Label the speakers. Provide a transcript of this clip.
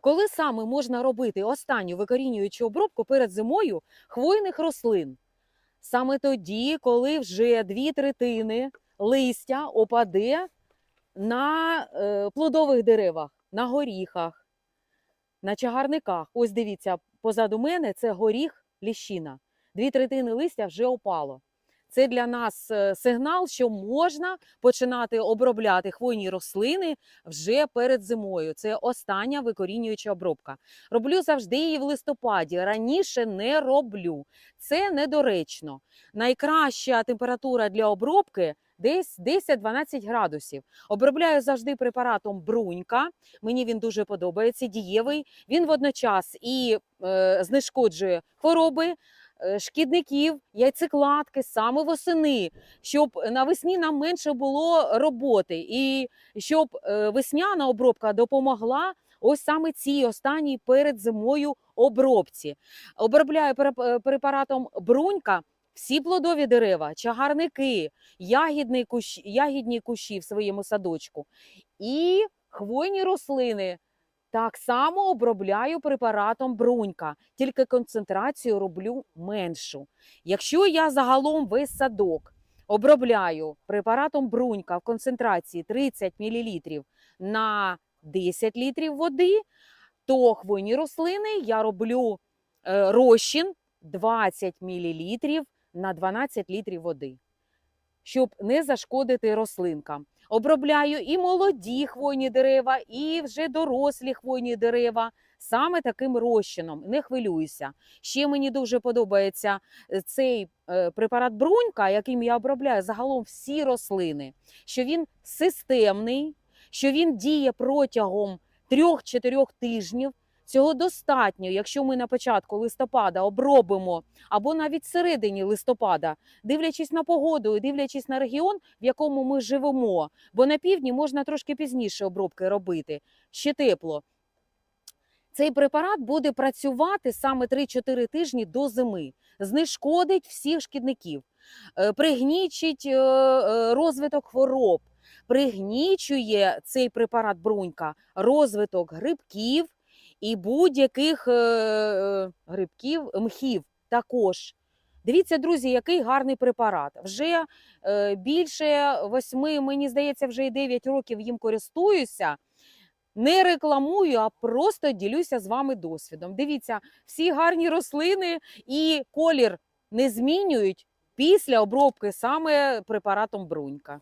Speaker 1: Коли саме можна робити останню викорінюючу обробку перед зимою хвойних рослин? Саме тоді, коли вже дві третини листя опаде на е, плодових деревах, на горіхах, на чагарниках. Ось дивіться, позаду мене це горіх ліщина. Дві третини листя вже опало. Це для нас е, сигнал, що можна починати обробляти хвойні рослини вже перед зимою. Це остання викорінююча обробка. Роблю завжди її в листопаді. Раніше не роблю. Це недоречно. Найкраща температура для обробки десь 10-12 градусів. Обробляю завжди препаратом брунька. Мені він дуже подобається, дієвий. Він водночас і е, знешкоджує хвороби. Е, Шкідників, яйцекладки саме восени, щоб навесні нам менше було роботи, і щоб е, весняна обробка допомогла ось саме цій останній перед зимою обробці. Обробляю е, препаратом брунька всі плодові дерева, чагарники, ягідний кущ, ягідні кущі в своєму садочку і хвойні рослини. Так само обробляю препаратом брунька, тільки концентрацію роблю меншу. Якщо я загалом весь садок обробляю препаратом брунька в концентрації 30 мл на 10 літрів води, то хвойні рослини я роблю е, розчин 20 мл на 12 літрів води, щоб не зашкодити рослинкам. Обробляю і молоді хвойні дерева, і вже дорослі хвойні дерева саме таким розчином. Не хвилюйся. Ще мені дуже подобається е, цей е, препарат брунька, яким я обробляю загалом всі рослини, що він системний, що він діє протягом 3-4 тижнів. Цього достатньо, якщо ми на початку листопада обробимо або навіть середині листопада, дивлячись на погоду і дивлячись на регіон, в якому ми живемо. Бо на півдні можна трошки пізніше обробки робити, ще тепло. Цей препарат буде працювати саме 3-4 тижні до зими, знешкодить всіх шкідників, е, пригнічить е, е, розвиток хвороб, пригнічує цей препарат брунька розвиток грибків і будь-яких е, е, грибків, мхів також. Дивіться, друзі, який гарний препарат. Вже е, більше восьми, мені здається, вже і 9 років їм користуюся. Не рекламую, а просто ділюся з вами досвідом. Дивіться, всі гарні рослини і колір не змінюють після обробки саме препаратом брунька.